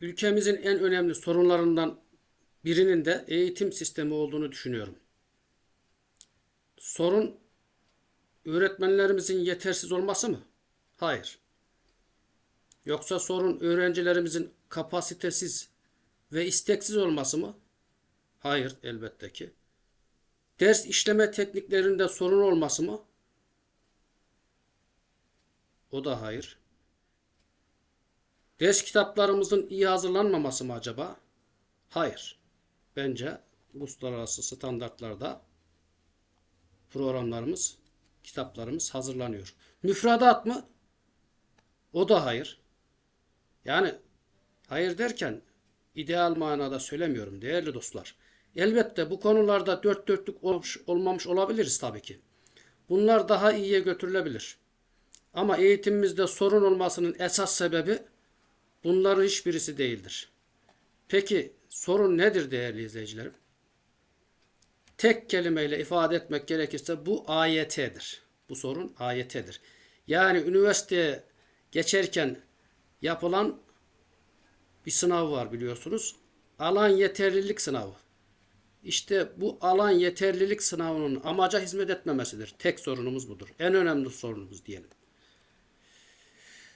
ülkemizin en önemli sorunlarından birinin de eğitim sistemi olduğunu düşünüyorum. Sorun öğretmenlerimizin yetersiz olması mı? Hayır. Yoksa sorun öğrencilerimizin kapasitesiz ve isteksiz olması mı? Hayır, elbette ki. Ders işleme tekniklerinde sorun olması mı? O da hayır. Ders kitaplarımızın iyi hazırlanmaması mı acaba? Hayır. Bence uluslararası standartlarda programlarımız, kitaplarımız hazırlanıyor. Müfredat mı? O da hayır. Yani hayır derken ideal manada söylemiyorum değerli dostlar. Elbette bu konularda dört dörtlük olmuş, olmamış olabiliriz tabii ki. Bunlar daha iyiye götürülebilir. Ama eğitimimizde sorun olmasının esas sebebi bunların hiçbirisi değildir. Peki sorun nedir değerli izleyicilerim? Tek kelimeyle ifade etmek gerekirse bu AYT'dir. Bu sorun AYT'dir. Yani üniversiteye geçerken yapılan bir sınav var biliyorsunuz. Alan yeterlilik sınavı. İşte bu alan yeterlilik sınavının amaca hizmet etmemesidir. Tek sorunumuz budur. En önemli sorunumuz diyelim.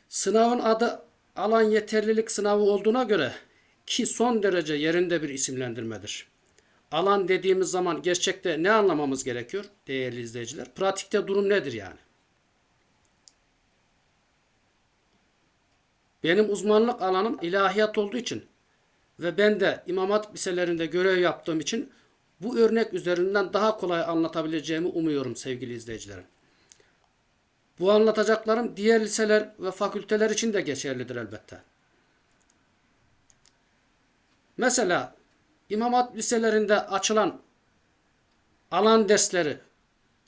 Sınavın adı alan yeterlilik sınavı olduğuna göre ki son derece yerinde bir isimlendirmedir. Alan dediğimiz zaman gerçekte ne anlamamız gerekiyor değerli izleyiciler? Pratikte durum nedir yani? Benim uzmanlık alanım ilahiyat olduğu için ve ben de İmam Hatip liselerinde görev yaptığım için bu örnek üzerinden daha kolay anlatabileceğimi umuyorum sevgili izleyicilerim. Bu anlatacaklarım diğer liseler ve fakülteler için de geçerlidir elbette. Mesela İmam Hatip liselerinde açılan alan dersleri,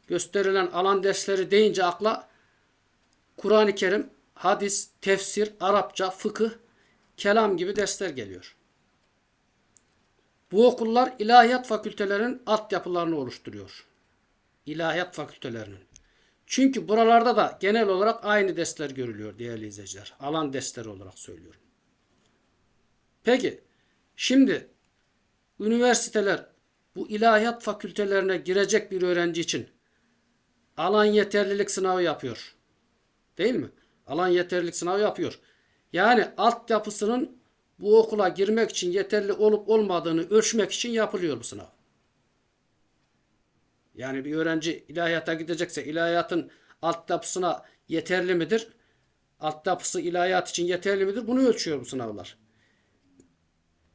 gösterilen alan dersleri deyince akla Kur'an-ı Kerim, hadis, tefsir, Arapça, fıkıh, kelam gibi dersler geliyor. Bu okullar ilahiyat fakültelerinin altyapılarını oluşturuyor. İlahiyat fakültelerinin. Çünkü buralarda da genel olarak aynı dersler görülüyor değerli izleyiciler. Alan dersleri olarak söylüyorum. Peki, şimdi üniversiteler bu ilahiyat fakültelerine girecek bir öğrenci için alan yeterlilik sınavı yapıyor. Değil mi? Alan yeterlilik sınavı yapıyor. Yani altyapısının bu okula girmek için yeterli olup olmadığını ölçmek için yapılıyor bu sınav. Yani bir öğrenci ilahiyata gidecekse ilahiyatın altyapısına yeterli midir? Altyapısı ilahiyat için yeterli midir? Bunu ölçüyor bu sınavlar.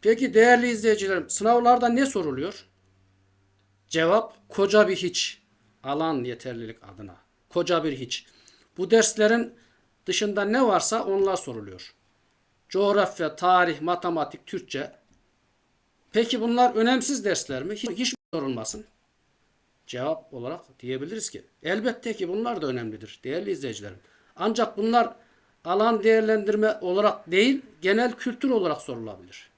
Peki değerli izleyicilerim sınavlarda ne soruluyor? Cevap koca bir hiç. Alan yeterlilik adına. Koca bir hiç. Bu derslerin dışında ne varsa onlar soruluyor. Coğrafya, tarih, matematik, Türkçe. Peki bunlar önemsiz dersler mi? Hiç, hiç sorulmasın. Cevap olarak diyebiliriz ki elbette ki bunlar da önemlidir değerli izleyicilerim. Ancak bunlar alan değerlendirme olarak değil genel kültür olarak sorulabilir.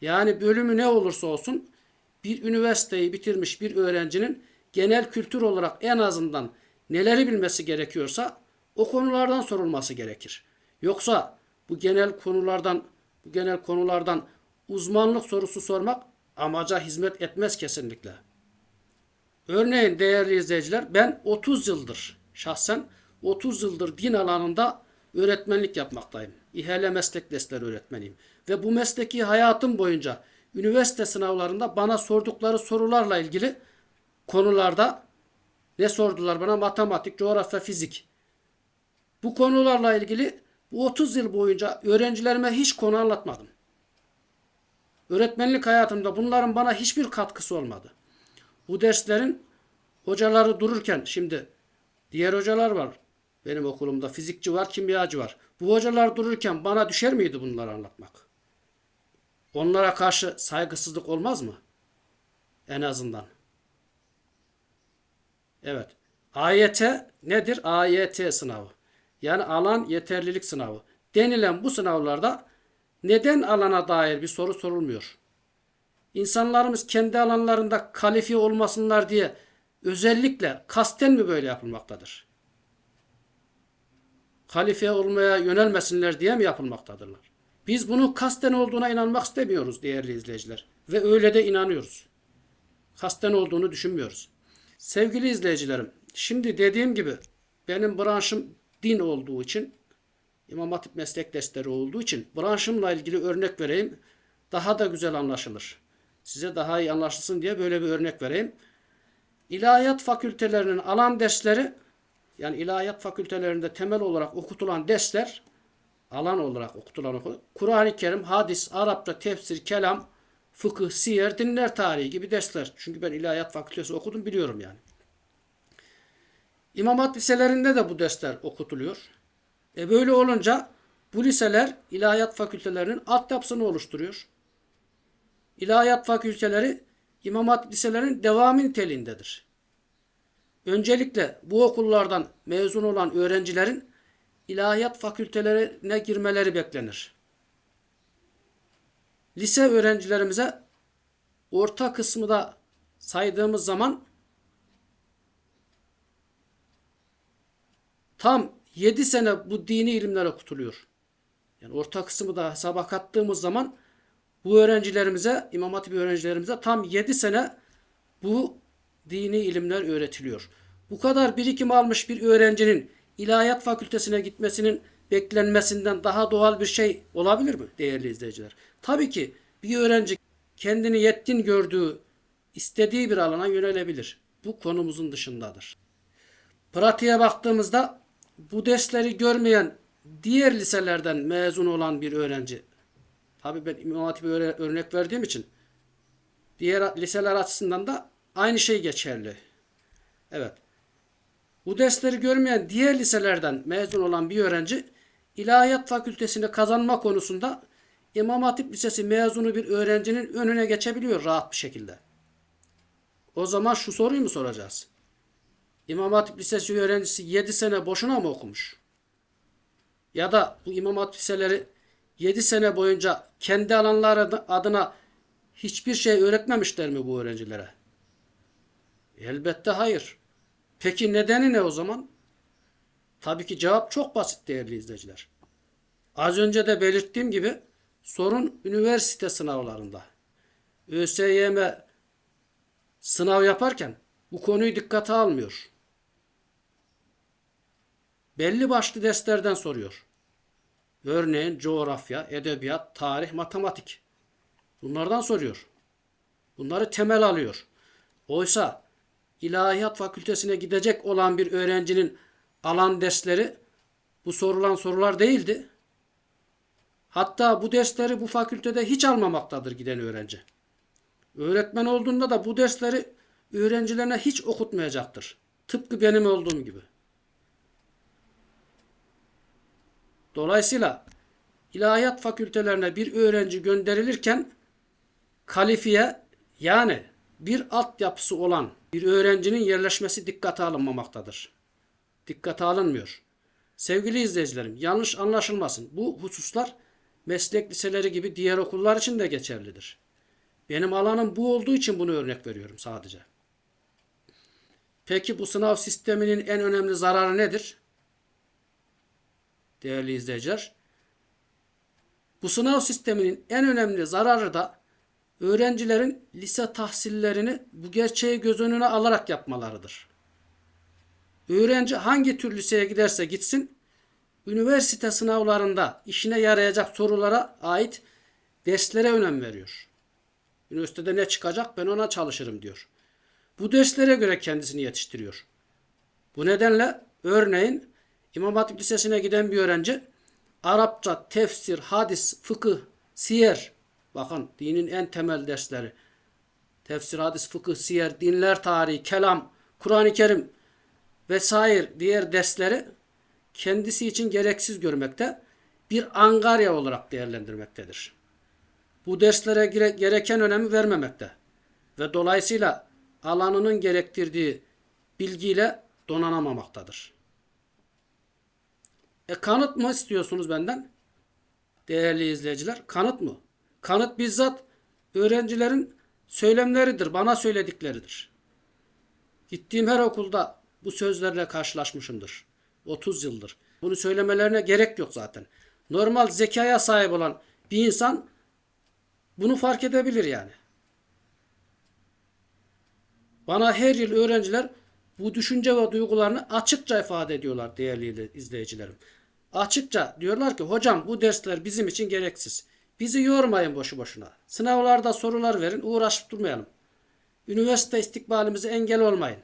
Yani bölümü ne olursa olsun bir üniversiteyi bitirmiş bir öğrencinin genel kültür olarak en azından neleri bilmesi gerekiyorsa o konulardan sorulması gerekir. Yoksa bu genel konulardan bu genel konulardan uzmanlık sorusu sormak amaca hizmet etmez kesinlikle. Örneğin değerli izleyiciler ben 30 yıldır şahsen 30 yıldır din alanında öğretmenlik yapmaktayım. İHL meslek dersleri öğretmeniyim. Ve bu mesleki hayatım boyunca üniversite sınavlarında bana sordukları sorularla ilgili konularda ne sordular bana? Matematik, coğrafya, fizik. Bu konularla ilgili bu 30 yıl boyunca öğrencilerime hiç konu anlatmadım. Öğretmenlik hayatımda bunların bana hiçbir katkısı olmadı. Bu derslerin hocaları dururken şimdi diğer hocalar var. Benim okulumda fizikçi var, kimyacı var. Bu hocalar dururken bana düşer miydi bunları anlatmak? Onlara karşı saygısızlık olmaz mı? En azından. Evet. AYT nedir? AYT sınavı. Yani alan yeterlilik sınavı. Denilen bu sınavlarda neden alana dair bir soru sorulmuyor. İnsanlarımız kendi alanlarında kalifiye olmasınlar diye özellikle kasten mi böyle yapılmaktadır? Kalifiye olmaya yönelmesinler diye mi yapılmaktadırlar? Biz bunun kasten olduğuna inanmak istemiyoruz değerli izleyiciler. Ve öyle de inanıyoruz. Kasten olduğunu düşünmüyoruz. Sevgili izleyicilerim, şimdi dediğim gibi benim branşım din olduğu için, İmam Hatip meslek dersleri olduğu için branşımla ilgili örnek vereyim. Daha da güzel anlaşılır. Size daha iyi anlaşılsın diye böyle bir örnek vereyim. İlahiyat fakültelerinin alan dersleri, yani ilahiyat fakültelerinde temel olarak okutulan dersler, alan olarak okutulan okul, Kur'an-ı Kerim, hadis, Arapça, tefsir, kelam, fıkıh, siyer, dinler tarihi gibi dersler. Çünkü ben ilahiyat fakültesi okudum biliyorum yani. İmam Hatip liselerinde de bu dersler okutuluyor. E böyle olunca bu liseler ilahiyat fakültelerinin altyapısını oluşturuyor. İlahiyat fakülteleri İmam Hatip liselerinin devamı niteliğindedir. Öncelikle bu okullardan mezun olan öğrencilerin ilahiyat fakültelerine girmeleri beklenir. Lise öğrencilerimize orta kısmı da saydığımız zaman tam 7 sene bu dini ilimler okutuluyor. Yani orta kısmı da hesaba kattığımız zaman bu öğrencilerimize, İmam Hatip öğrencilerimize tam 7 sene bu dini ilimler öğretiliyor. Bu kadar birikim almış bir öğrencinin ilahiyat fakültesine gitmesinin beklenmesinden daha doğal bir şey olabilir mi değerli izleyiciler? Tabii ki bir öğrenci kendini yetkin gördüğü, istediği bir alana yönelebilir. Bu konumuzun dışındadır. Pratiğe baktığımızda bu dersleri görmeyen diğer liselerden mezun olan bir öğrenci Tabii ben İmam Hatip'e örnek verdiğim için diğer liseler açısından da aynı şey geçerli. Evet. Bu dersleri görmeyen diğer liselerden mezun olan bir öğrenci ilahiyat fakültesini kazanma konusunda İmam Hatip Lisesi mezunu bir öğrencinin önüne geçebiliyor rahat bir şekilde. O zaman şu soruyu mu soracağız? İmam Hatip Lisesi öğrencisi 7 sene boşuna mı okumuş? Ya da bu İmam Hatip Liseleri 7 sene boyunca kendi alanları adına hiçbir şey öğretmemişler mi bu öğrencilere? Elbette hayır. Peki nedeni ne o zaman? Tabii ki cevap çok basit değerli izleyiciler. Az önce de belirttiğim gibi sorun üniversite sınavlarında. ÖSYM sınav yaparken bu konuyu dikkate almıyor. Belli başlı derslerden soruyor. Örneğin coğrafya, edebiyat, tarih, matematik. Bunlardan soruyor. Bunları temel alıyor. Oysa ilahiyat fakültesine gidecek olan bir öğrencinin alan dersleri bu sorulan sorular değildi. Hatta bu dersleri bu fakültede hiç almamaktadır giden öğrenci. Öğretmen olduğunda da bu dersleri öğrencilerine hiç okutmayacaktır. Tıpkı benim olduğum gibi. Dolayısıyla ilahiyat fakültelerine bir öğrenci gönderilirken kalifiye yani bir altyapısı olan bir öğrencinin yerleşmesi dikkate alınmamaktadır. Dikkate alınmıyor. Sevgili izleyicilerim yanlış anlaşılmasın. Bu hususlar meslek liseleri gibi diğer okullar için de geçerlidir. Benim alanım bu olduğu için bunu örnek veriyorum sadece. Peki bu sınav sisteminin en önemli zararı nedir? Değerli izleyiciler. Bu sınav sisteminin en önemli zararı da öğrencilerin lise tahsillerini bu gerçeği göz önüne alarak yapmalarıdır. Öğrenci hangi tür liseye giderse gitsin, üniversite sınavlarında işine yarayacak sorulara ait derslere önem veriyor. Üniversitede ne çıkacak ben ona çalışırım diyor. Bu derslere göre kendisini yetiştiriyor. Bu nedenle örneğin İmam Hatip Lisesi'ne giden bir öğrenci Arapça, tefsir, hadis, fıkıh, siyer bakın dinin en temel dersleri tefsir, hadis, fıkıh, siyer, dinler tarihi, kelam, Kur'an-ı Kerim vesaire diğer dersleri kendisi için gereksiz görmekte bir angarya olarak değerlendirmektedir. Bu derslere gereken önemi vermemekte ve dolayısıyla alanının gerektirdiği bilgiyle donanamamaktadır. E kanıt mı istiyorsunuz benden? Değerli izleyiciler, kanıt mı? Kanıt bizzat öğrencilerin söylemleridir, bana söyledikleridir. Gittiğim her okulda bu sözlerle karşılaşmışımdır. 30 yıldır. Bunu söylemelerine gerek yok zaten. Normal zekaya sahip olan bir insan bunu fark edebilir yani. Bana her yıl öğrenciler bu düşünce ve duygularını açıkça ifade ediyorlar değerli izleyicilerim. Açıkça diyorlar ki hocam bu dersler bizim için gereksiz. Bizi yormayın boşu boşuna. Sınavlarda sorular verin uğraşıp durmayalım. Üniversite istikbalimize engel olmayın.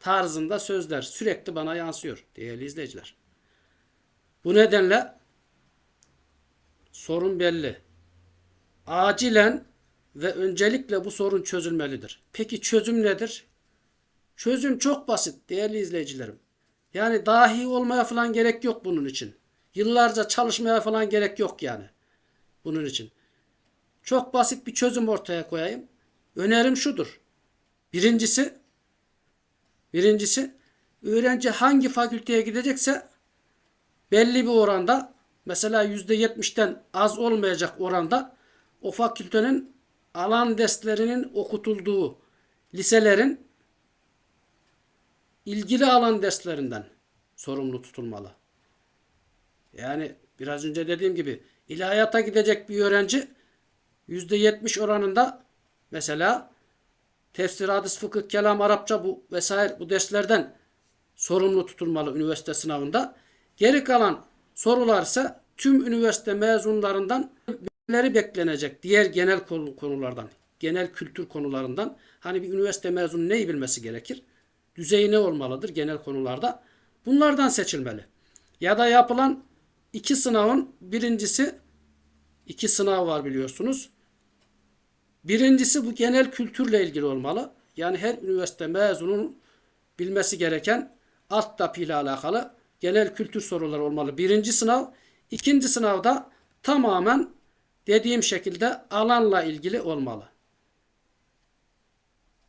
Tarzında sözler sürekli bana yansıyor değerli izleyiciler. Bu nedenle sorun belli. Acilen ve öncelikle bu sorun çözülmelidir. Peki çözüm nedir? Çözüm çok basit değerli izleyicilerim. Yani dahi olmaya falan gerek yok bunun için. Yıllarca çalışmaya falan gerek yok yani. Bunun için. Çok basit bir çözüm ortaya koyayım. Önerim şudur. Birincisi birincisi öğrenci hangi fakülteye gidecekse belli bir oranda mesela %70'ten az olmayacak oranda o fakültenin alan derslerinin okutulduğu liselerin ilgili alan derslerinden sorumlu tutulmalı. Yani biraz önce dediğim gibi ilahiyata gidecek bir öğrenci %70 oranında mesela tefsir, hadis, fıkıh, kelam, Arapça bu vesaire bu derslerden sorumlu tutulmalı üniversite sınavında. Geri kalan sorular ise tüm üniversite mezunlarından bilgileri beklenecek diğer genel konulardan, genel kültür konularından. Hani bir üniversite mezunu neyi bilmesi gerekir? Düzeyi ne olmalıdır genel konularda? Bunlardan seçilmeli. Ya da yapılan iki sınavın birincisi iki sınav var biliyorsunuz. Birincisi bu genel kültürle ilgili olmalı. Yani her üniversite mezunun bilmesi gereken alt tapı ile alakalı genel kültür soruları olmalı. Birinci sınav. ikinci sınavda tamamen dediğim şekilde alanla ilgili olmalı.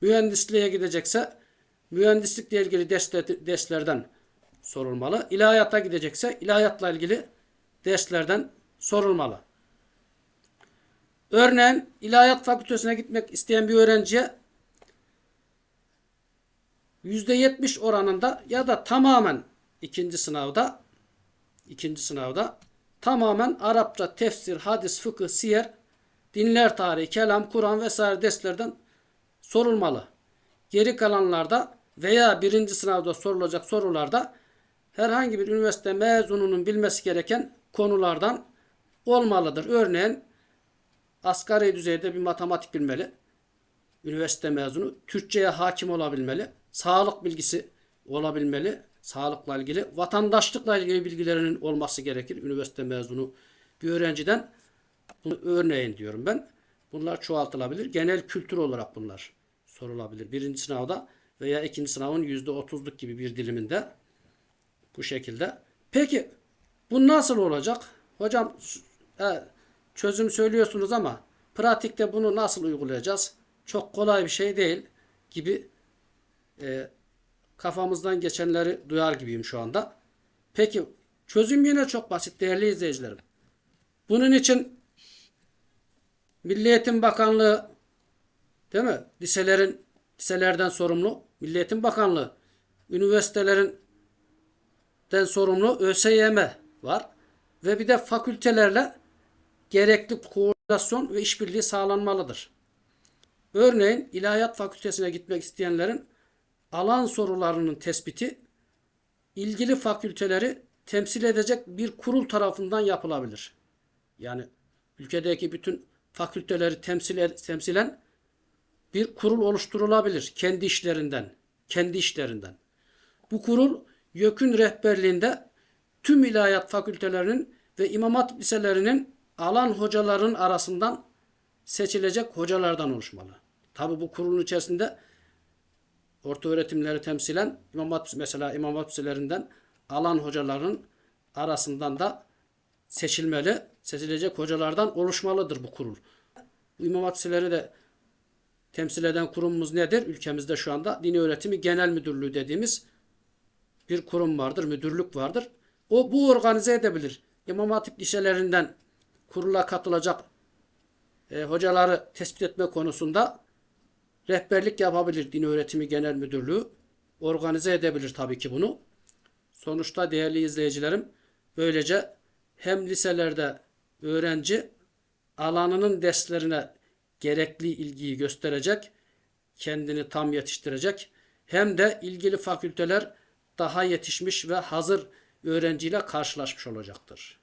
Mühendisliğe gidecekse mühendislikle ilgili derslerden sorulmalı. İlahiyata gidecekse ilahiyatla ilgili derslerden sorulmalı. Örneğin ilahiyat fakültesine gitmek isteyen bir öğrenciye %70 oranında ya da tamamen ikinci sınavda ikinci sınavda tamamen Arapça, tefsir, hadis, fıkıh, siyer, dinler tarihi, kelam, Kur'an vesaire derslerden sorulmalı. Geri kalanlarda veya birinci sınavda sorulacak sorularda herhangi bir üniversite mezununun bilmesi gereken konulardan olmalıdır. Örneğin asgari düzeyde bir matematik bilmeli. Üniversite mezunu. Türkçe'ye hakim olabilmeli. Sağlık bilgisi olabilmeli. Sağlıkla ilgili. Vatandaşlıkla ilgili bilgilerinin olması gerekir. Üniversite mezunu bir öğrenciden. Bunu örneğin diyorum ben. Bunlar çoğaltılabilir. Genel kültür olarak bunlar sorulabilir. Birinci sınavda veya ikinci sınavın yüzde otuzluk gibi bir diliminde bu şekilde. Peki bu nasıl olacak? Hocam e, çözüm söylüyorsunuz ama pratikte bunu nasıl uygulayacağız? Çok kolay bir şey değil gibi e, kafamızdan geçenleri duyar gibiyim şu anda. Peki çözüm yine çok basit değerli izleyicilerim. Bunun için Milli Eğitim Bakanlığı değil mi? Liselerin liselerden sorumlu Milli Eğitim Bakanlığı, üniversitelerin den sorumlu ÖSYM var ve bir de fakültelerle gerekli koordinasyon ve işbirliği sağlanmalıdır. Örneğin İlahiyat Fakültesine gitmek isteyenlerin alan sorularının tespiti ilgili fakülteleri temsil edecek bir kurul tarafından yapılabilir. Yani ülkedeki bütün fakülteleri temsil temsilen bir kurul oluşturulabilir kendi işlerinden, kendi işlerinden. Bu kurul YÖK'ün rehberliğinde tüm ilahiyat fakültelerinin ve İmam Hatip liselerinin alan hocaların arasından seçilecek hocalardan oluşmalı. Tabi bu kurulun içerisinde orta öğretimleri temsilen İmam Hatip, mesela İmam Hatip liselerinden alan hocaların arasından da seçilmeli, seçilecek hocalardan oluşmalıdır bu kurul. İmam Hatip liseleri de temsil eden kurumumuz nedir? Ülkemizde şu anda Dini Öğretimi Genel Müdürlüğü dediğimiz bir kurum vardır, müdürlük vardır. O bu organize edebilir. İmam Hatip liselerinden kurula katılacak e, hocaları tespit etme konusunda rehberlik yapabilir Din Öğretimi Genel Müdürlüğü. Organize edebilir tabii ki bunu. Sonuçta değerli izleyicilerim böylece hem liselerde öğrenci alanının derslerine gerekli ilgiyi gösterecek, kendini tam yetiştirecek hem de ilgili fakülteler daha yetişmiş ve hazır öğrenciyle karşılaşmış olacaktır.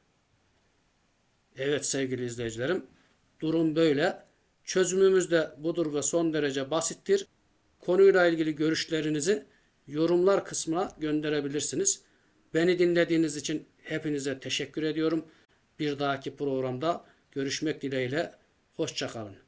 Evet sevgili izleyicilerim, durum böyle. Çözümümüz de budur ve son derece basittir. Konuyla ilgili görüşlerinizi yorumlar kısmına gönderebilirsiniz. Beni dinlediğiniz için hepinize teşekkür ediyorum. Bir dahaki programda görüşmek dileğiyle. Hoşçakalın.